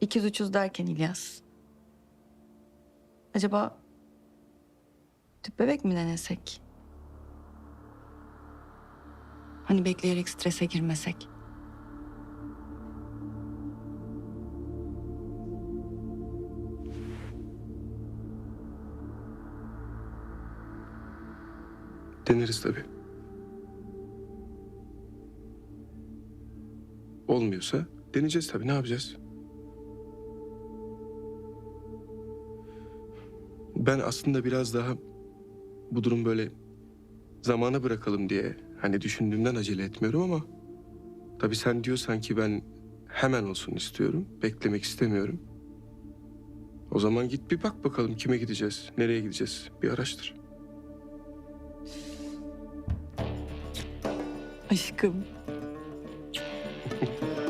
İkiz uçuz derken İlyas. Acaba tüp bebek mi denesek? Hani bekleyerek strese girmesek? Deneriz tabii. Olmuyorsa deneyeceğiz tabii. Ne yapacağız? Ben aslında biraz daha bu durum böyle zamana bırakalım diye hani düşündüğümden acele etmiyorum ama tabii sen diyorsan ki ben hemen olsun istiyorum. Beklemek istemiyorum. O zaman git bir bak bakalım kime gideceğiz, nereye gideceğiz bir araştır. Aşkım.